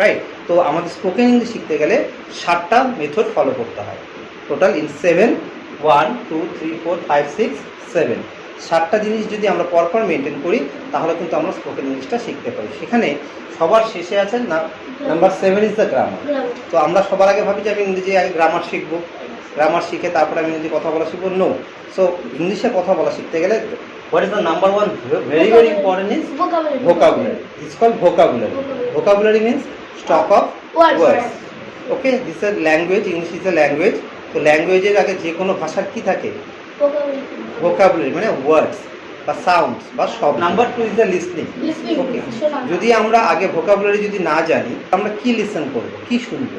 Right তো আমাদের spoken English শিখতে গেলে সাতটা মেথড ফলো করতে হয়। Total in seven one two three four five six seven সাতটা জিনিস যদি আমরা পরপর মেনটেন করি তাহলে কিন্তু আমরা স্পোকেন ইংলিশটা শিখতে পারি। সেখানে সবার শেষে আছে না number seven is the grammar তো আমরা সবার আগে ভাবি যে আমি ইংরেজি আগে গ্রামার শিখব। গ্রামার শিখে তারপরে আমি ইংরেজি কথা বলা শিখব? নো সো ইংলিশে কথা বলা শিখতে গেলে what is the number one very very important is vocabulary. It's called vocabulary. Vocabulary means stock of Words. Okay this this language a is English language তো ল্যাঙ্গুয়েজের আগে যে কোনো ভাষার কি থাকে? ভোকাবুলারি মানে ওয়ার্ডস বা সাউন্ডস বা শব্দ। Number two is the listening okay যদি আমরা আগে ভোকাবুলারি যদি না জানি আমরা কি লিসেন করব? কি শুনব?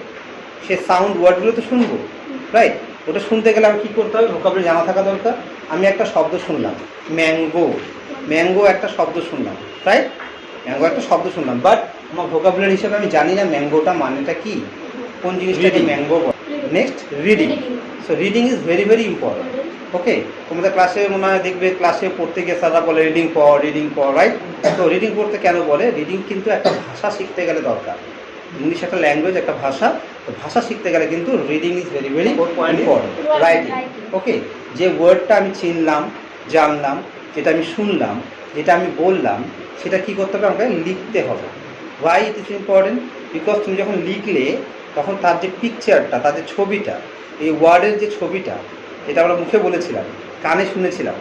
সে সাউন্ড ওয়ার্ডগুলো তো শুনব রাইট ওটা শুনতে গেলে আমি কী করতে হবে? ভোকাবুলারি জানা থাকা দরকার। আমি একটা শব্দ শুনলাম ম্যাঙ্গো ম্যাঙ্গো একটা শব্দ শুনলাম রাইট ম্যাঙ্গো একটা শব্দ শুনলাম বাট আমার ভোকাবুলারি হিসেবে আমি জানি না ম্যাঙ্গোটা মানেটা কি কোন জিনিসটাকে ম্যাঙ্গো বলে। Next reading so reading is very very important okay তোমাদের ক্লাসে মনে হয় দেখবে ক্লাসে পড়তে গিয়ে স্যাররা বলে রিডিং পড় রিডিং পড় রাইট তো রিডিং পড়তে কেন বলে? রিডিং কিন্তু একটা ভাষা শিখতে গেলে দরকার। ইংলিশ একটা ল্যাঙ্গুয়েজ একটা ভাষা। তো ভাষা শিখতে গেলে কিন্তু reading is very very important writing okay যে ওয়ার্ডটা আমি চিনলাম জানলাম যেটা আমি শুনলাম যেটা আমি বললাম সেটা কি করতে হবে? আমাকে লিখতে হবে। Why it is important because তুমি যখন লিখলে, তখন তার যে পিকচারটা তার যে ছবিটা, এই ওয়ার্ডের যে ছবিটা, এটা আমরা মুখে বলেছিলাম, কানে শুনেছিলাম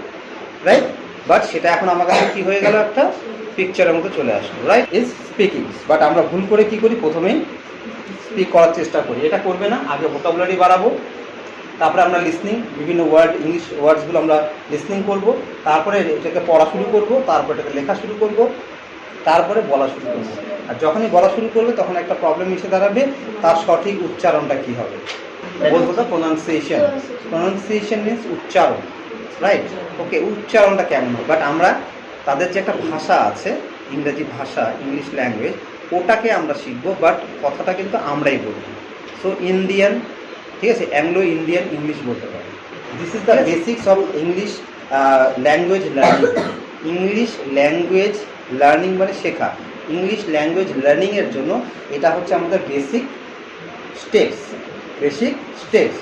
রাইট বাট সেটা এখন আমার কাছে কী হয়ে গেল একটা পিকচারের মতো চলে আসলো রাইট ইজ স্পিকিং বাট আমরা ভুল করে কি করি? প্রথমেই স্পিক করার চেষ্টা করি। এটা করবে না, আগে ভোকাবুলারি বাড়াবো, তারপরে আমরা লিসনিং বিভিন্ন ওয়ার্ড ইংলিশ ওয়ার্ডসগুলো আমরা লিসনিং করব, তারপরে এটাকে পড়া শুরু করব, তারপরে এটাকে লেখা শুরু করব, তারপরে বলা শুরু করব। আর যখনই বলা শুরু করবে তখন একটা প্রবলেম এসে দাঁড়াবে তার সঠিক উচ্চারণটা কি হবে? বলব তো প্রোনাউন্সিয়েশন প্রোনাউন্সিয়েশন মিনস উচ্চারণ রাইট ওকে উচ্চারণটা কেমন হবে? বাট আমরা তাদের যে একটা ভাষা আছে ইংরেজি ভাষা ইংলিশ ল্যাঙ্গুয়েজ ওটাকে আমরা শিখব বাট কথাটা কিন্তু আমরাই বলব। সো ইন্ডিয়ান ঠিক আছে? অ্যাংলো ইন্ডিয়ান ইংলিশ বলতে পারি। This is the basics of English language learning English language learning মানে শেখা। ইংলিশ ল্যাঙ্গুয়েজ লার্নিংয়ের জন্য এটা হচ্ছে আমাদের বেসিক স্টেপস বেসিক স্টেপস